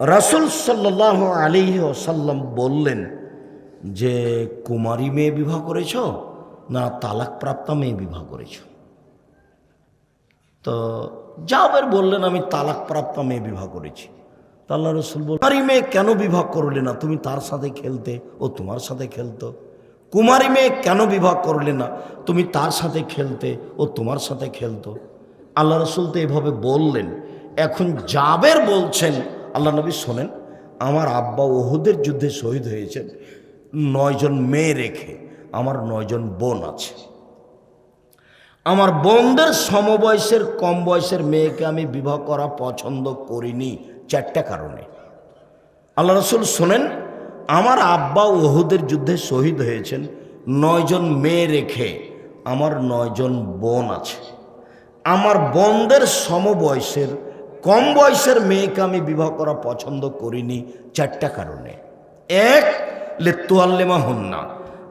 রাসুল সাল্লাহ আলী ওসাল্লাম বললেন, যে কুমারী মেয়ে বিবাহ করেছ না তালাকপ্রাপ্তা মেয়ে বিবাহ করেছ? তো জাবের বললেন, আমি তালাকপ্রাপ্তা মেয়ে বিবাহ করেছি। তা রসুল বল কুমারী মেয়ে কেন বিবাহ করলে না? তুমি তার সাথে খেলতে ও তোমার সাথে খেলতো। কুমারী মেয়ে কেন বিবাহ করলে না? তুমি তার সাথে খেলতে ও তোমার সাথে খেলতো। আল্লাহ রসুল তো এভাবে বললেন। এখন জাবের বলছেন আল্লাহ নবী শোনেন, আমার আব্বা ওহুদের যুদ্ধে শহীদ হয়েছেন, নয়জন মেয়ে রেখে আমার নয়জন বোন আছে। আমার বোনদের সমবয়সের কম বয়সের মেয়েকে আমি বিবাহ করা পছন্দ করিনি, চারটা কারণে। আল্লাহ রসুল শোনেন, আমার আব্বা ওহুদের যুদ্ধে শহীদ হয়েছেন, নয়জন মেয়ে রেখে আমার নয়জন বোন আছে। আমার বোনদের সমবয়সের কম বয়সের মেয়েকে আমি বিবাহ করা পছন্দ করিনি চারটা কারণে। এক লেত্তুয়াল্লেমা হন্না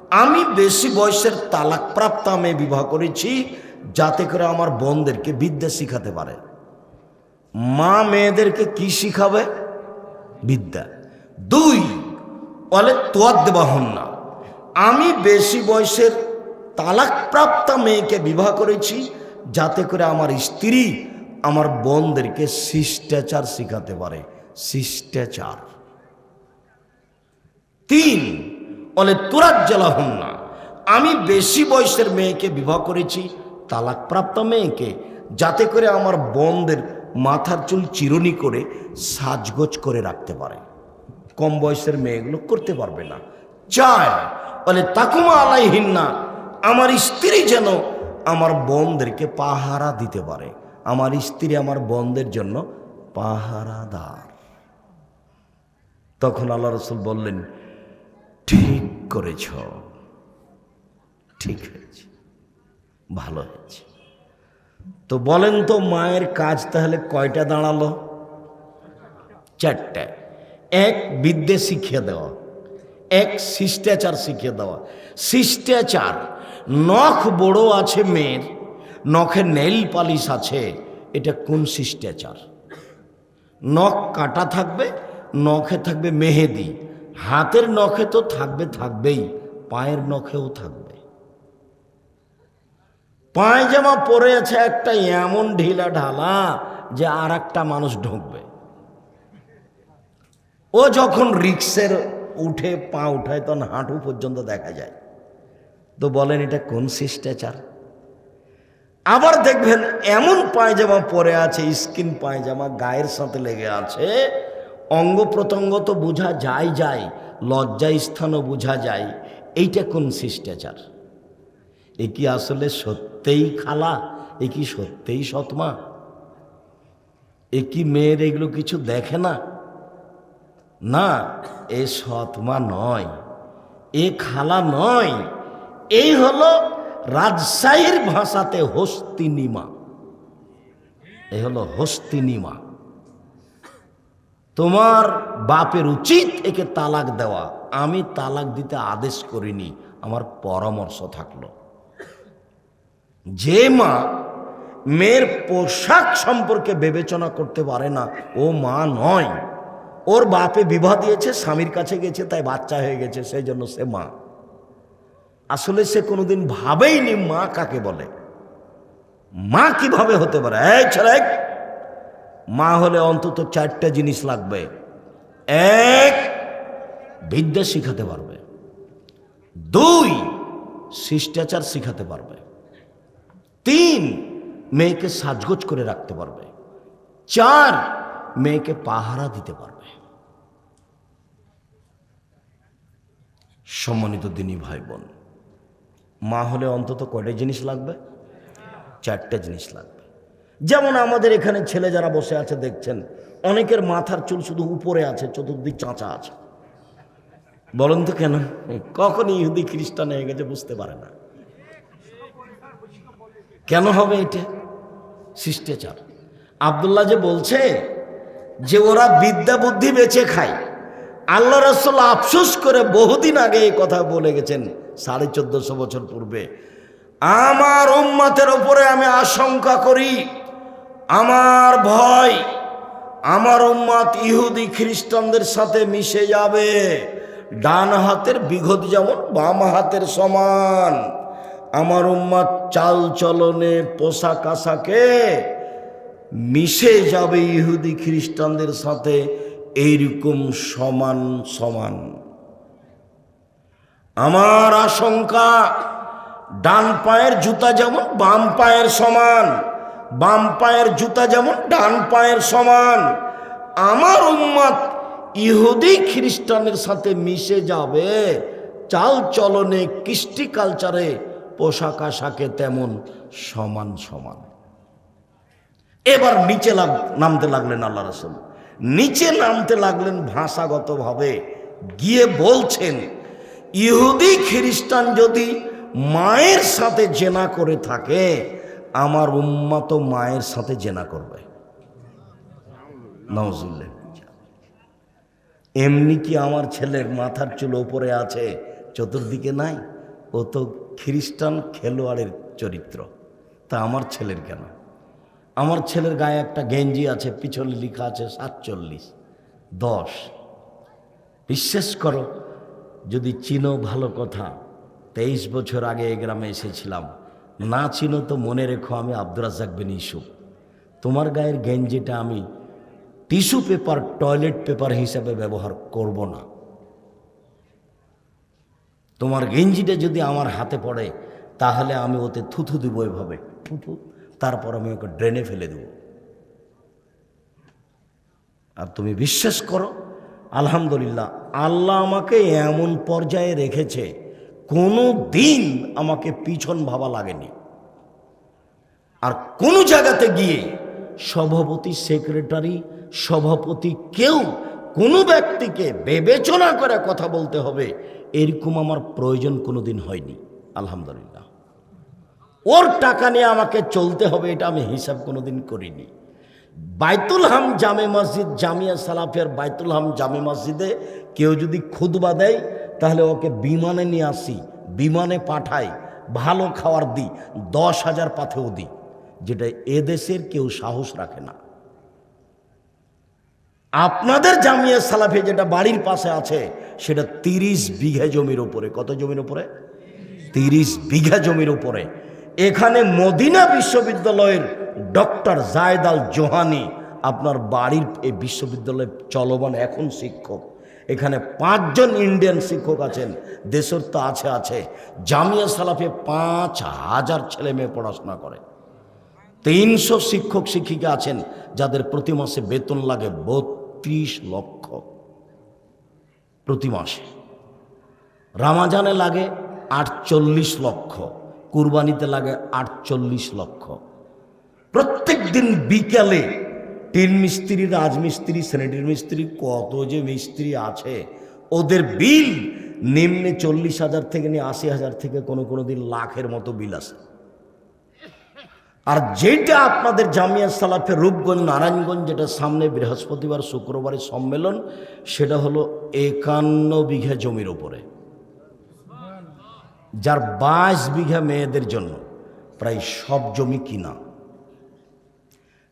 আমি বেশি বয়সের তালাকপ্রাপ্ত মেয়ে বিবাহ করেছি যাতে করে আমার বোনদেরকে বিদ্যা শিখাতে পারে। মা মেয়েদেরকে কি শিখাবে? বিদ্যা। দুই দেওয়া হন না। আমি বেশি বয়সের তালাকপ্রাপ্ত মেয়েকে বিবাহ করেছি যাতে করে আমার স্ত্রী আমার বোনদেরকে শিষ্টাচার শিখাতে পারে। শিষ্টাচার। তিন, বলে তোরার জ্বালা হন না আমি বেশি বয়সের মেয়েকে বিবাহ করেছি, তালাকপ্রাপ্ত মেয়েকে, যাতে করে আমার বোনদের মাথার চুল চিরুনি করে সাজগোজ করে রাখতে পারে। কম বয়সের মেয়েগুলো করতে পারবে না। চার, বলে, তাকুমা আলাইহীন না আমার স্ত্রী যেন আমার বোনদেরকে পাহারা দিতে পারে। আমার স্ত্রী আমার বোনদের জন্য পাহারাদার। তখন আল্লাহ রসুল বললেন, ঠিক করেছ। ঠিক হয়েছে। ভালো হয়েছে। তো বলেন তো মায়ের কাজ তাহলে কয়টা দাঁড়াল? চারটা। এক বিদ্যে শিখিয়ে দেওয়া, এক শিষ্টাচার শিখিয়ে দেওয়া। শিষ্টাচার, নখ বড় আছে মেয়ের নখে নেইল পালিশ আছে, এটা কোন শিষ্টাচার? নখ কাটা থাকবে, নখে থাকবে মেহেদি, হাতের নখে তো থাকবে থাকবেই, পায়ের নখেও থাকবে। পায়জামা পরে আছে একটা, এমন ঢিলা ঢালা যে আর একটা মানুষ ঢুকবে। ও যখন রিক্সের উঠে পা উঠায়, তখন হাঁটু পর্যন্ত দেখা যায়। তো বলেন এটা কোন শিষ্টাচার? আবার দেখবেন এমন পায়জামা পরে আছে, স্কিন পায়জামা গায়ের সাথে লেগে আছে। অঙ্গ প্রত্যঙ্গ তো বোঝা যায় যায়, লজ্জা স্থানও বোঝা যায়। এইটা কোন শিষ্টাচার? এ কি আসলে সত্যিই খালা? এ কি সত্যিই সৎমা? এ কি মেয়ের এগুলো কিছু দেখে না? না, এ সৎমা নয়, এ খালা নয়, এই হলো রাজশাহীর ভাষাতে হস্তিনিমা। এই হলো হস্তিনিমা। তোমার বাপের উচিত একে তালাক দেওয়া। আমি তালাক দিতে আদেশ করিনি, আমার পরামর্শ থাকল। যে মা মেয়ের পোশাক সম্পর্কে বিবেচনা করতে পারে না, ও মা নয়। ওর বাপে বিবাহ দিয়েছে, স্বামীর কাছে গেছে, তাই বাচ্চা হয়ে গেছে, সেই জন্য সে মা। আসলে সে কোনোদিন ভাবেইনি মা কাকে বলে। মা কীভাবে হতে পারে? এই ছেলে, মা হলে অন্তত চারটা জিনিস লাগবে। এক, বিদ্যা শিখাতে পারবে। দুই, শিষ্টাচার শিখাতে পারবে। তিন, মেয়েকে সাজগোজ করে রাখতে পারবে। চার, মেয়েকে পাহারা দিতে পারবে। সম্মানিত দিনী ভাই বোন মা হলে অন্তত কয়টা জিনিস লাগবে? চারটা জিনিস লাগবে। যেমন আমাদের এখানে ছেলে যারা বসে আছে, দেখছেন, অনেকের মাথার চুল শুধু উপরে আছে, চতুর্দিক চাঁচা আছে। বলেন তো কেন? কখন ইহুদি খ্রিস্টান হয়ে গেছে, বুঝতে পারে না। কেন হবে এটা? শিষ্টাচার। আবদুল্লাহ যে বলছে যে ওরা বিদ্যা বুদ্ধি বেঁচে খায়। আল্লাহ রসুল আফসোস করে বহুদিন আগে এই কথা বলে গেছেন। সাড়ে চোদ্দশো বছর পূর্বে। আমার উম্মাতের ওপরে আমি আশঙ্কা করি, আমার ভয়, আমার উম্মাত ইহুদি খ্রিস্টানদের সাথে মিশে যাবে। ডান হাতের বিঘত যেমন, বাম হাতের সমান। আমার উম্মাত চাল চলনে, পোশাক আশাকে মিশে যাবে ইহুদি খ্রিস্টানদের সাথে, এইরকম সমান সমান। আমার আশঙ্কা, ডান পায়ের জুতা যেমন বাম পায়ের সমান, বাম পায়ের জুতা যেমন ডান পায়ের সমান, আমার উম্মত ইহুদি খ্রিস্টানের সাথে মিশে যাবে, চাল চলনে, কৃষ্টি কালচারে পোশাক আশাকে তেমন সমান সমান। এবার নিচে নামতে লাগলেন আল্লাহ রসুল। নিচে নামতে লাগলেন ভাষাগতভাবে, গিয়ে বলছেন ইহুদি খ্রিস্টান যদি মায়ের সাথে জেনা করে থাকে, আমার উম্মা তো মায়ের সাথে জেনা করবে। এমনি কি আমার ছেলের মাথার চুল ওপরে আছে? চতুর্দিকে নাই। ও তো খ্রিস্টান খেলোয়াড়ের চরিত্র। তা আমার ছেলের কেন? আমার ছেলের গায়ে একটা গেঞ্জি আছে, পিছনে লেখা আছে সাতচল্লিশ, দশ। বিশ্বাস করো যদি চিনো ভালো কথা, তেইশ বছর আগে এই গ্রামে এসেছিলাম। না চিনো তো মনে রেখো আমি আব্দুর রাজাক বিন তোমার গায়ের গেঞ্জিটা আমি টিস্যু পেপার, টয়লেট পেপার হিসাবে ব্যবহার করব না। তোমার গেঞ্জিটা যদি আমার হাতে পড়ে, তাহলে আমি ওতে থুথু দিব এভাবে। থুথু, তারপর আমি ওকে ড্রেনে ফেলে দেব। আর তুমি বিশ্বাস করো আলহামদুলিল্লাহ, আল্লাহ আমাকে এমন পর্যায়ে রেখেছে, কোনো দিন আমাকে পিছন ভাবা লাগেনি। আর কোনো জায়গাতে গিয়ে সভাপতি, সেক্রেটারি, সভাপতি কেউ কোনো ব্যক্তিকে বিবেচনা করে কথা বলতে হবে, এরকম আমার প্রয়োজন কোনোদিন হয়নি, আলহামদুলিল্লাহ। ওর টাকা নিয়ে আমাকে চলতে হবে, এটা আমি হিসাব কোনোদিন করিনি। বাইতুল হাম জামে মসজিদ, জামিয়া সালাফের বাইতুল হাম জামে মসজিদে কেউ যদি খুদবা দেয়, তাহলে ওকে বিমানে নিয়ে আসি, বিমানে পাঠাই, ভালো খাওয়ার দিই, দশ হাজার পাথেও দিই, যেটা এদেশের কেউ সাহস রাখে না। আপনাদের জামিয়া সালাফে যেটা বাড়ির পাশে আছে, সেটা তিরিশ বিঘা জমির উপরে, কত জমির উপরে? তিরিশ বিঘা জমির উপরে। এখানে মদিনা বিশ্ববিদ্যালয়ের ডক্টর জায়দ আল জোহানি, আপনার বাড়ির এই বিশ্ববিদ্যালয়ে চলমান এখন শিক্ষক। এখানে পাঁচজন ইন্ডিয়ান শিক্ষক আছেন, দেশের তো আছে আছে। জামিয়া সালাফে পাঁচ হাজার ছেলে মেয়ে পড়াশোনা করে। তিনশো শিক্ষক শিক্ষিকা আছেন, যাদের প্রতি মাসে বেতন লাগে বত্রিশ লক্ষ। প্রতি মাসে। রামাজানে লাগে আটচল্লিশ লক্ষ, কুরবানিতে লাগে আটচল্লিশ লক্ষ। প্রত্যেক দিন বিকালে টিন মিস্ত্রি, রাজমিস্ত্রি স্যানিটারি মিস্ত্রি, কত যে মিস্ত্রি আছে, ওদের বিল নিম্নে চল্লিশ হাজার থেকে নিয়ে আশি হাজার থেকে কোনো কোনো দিন লাখের মতো বিল আসে। আর যেটা আপনাদের জামিয়া সালাফের রূপগঞ্জ, নারায়ণগঞ্জ, যেটা সামনে বৃহস্পতিবার, শুক্রবারের সম্মেলন, সেটা হলো একান্ন বিঘা জমির ওপরে যার বাইশ বিঘা মেয়েদের জন্য প্রায় সব জমি কিনা।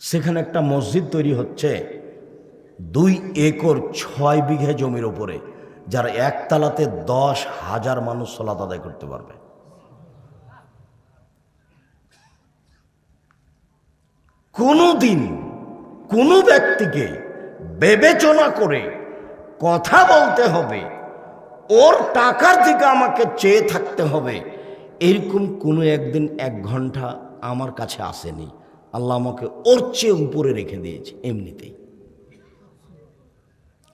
সেখানে একটা মসজিদ তৈরি হচ্ছে দুই একর ছয় বিঘা জমির ওপরে যার একতলাতে দশ হাজার মানুষ সলাত আদায় করতে পারবে। কোনো দিন কোনো ব্যক্তিকে বিবেচনা করে কথা বলতে হবে, ওর টাকার দিকে আমাকে চেয়ে থাকতে হবে, এরকম কোনো একদিন এক ঘণ্টা আমার কাছে আসেনি। আল্লাহ আমাকে ওর চেয়ে উপরে রেখে দিয়েছে এমনিতেই।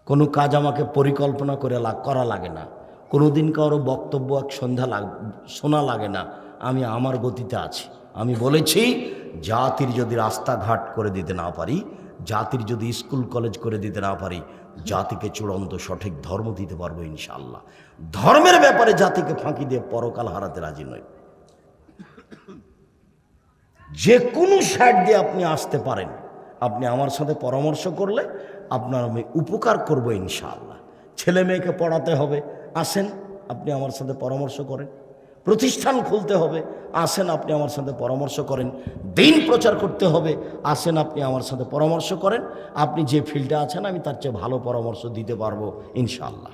কোনো কাজ আমাকে পরিকল্পনা করে করা লাগে না। কোনো দিন কারও বক্তব্য এক সন্ধ্যা লাগ, শোনা লাগে না। আমি আমার গতিতে আছি। আমি বলেছি, জাতির যদি রাস্তাঘাট করে দিতে না পারি, জাতির যদি স্কুল, কলেজ করে দিতে না পারি, জাতিকে চূড়ান্ত সঠিক ধর্ম দিতে পারব ইনশাআল্লাহ। ধর্মের ব্যাপারে জাতিকে ফাঁকি দিয়ে পরকাল হারাতে রাজি নয় যে কোনো সাইড দিয়ে আপনি আসতে পারেন। আপনি আমার সাথে পরামর্শ করলে আপনার আমি উপকার করব ইনশাআল্লাহ। ছেলে মেয়েকে পড়াতে হবে, আসেন, আপনি আমার সাথে পরামর্শ করেন। প্রতিষ্ঠান খুলতে হবে, আসেন, আপনি আমার সাথে পরামর্শ করেন। দিন প্রচার করতে হবে, আসেন, আপনি আমার সাথে পরামর্শ করেন। আপনি যে ফিল্ডে আছেন, আমি তার চেয়ে ভালো পরামর্শ দিতে পারব ইনশাআল্লাহ।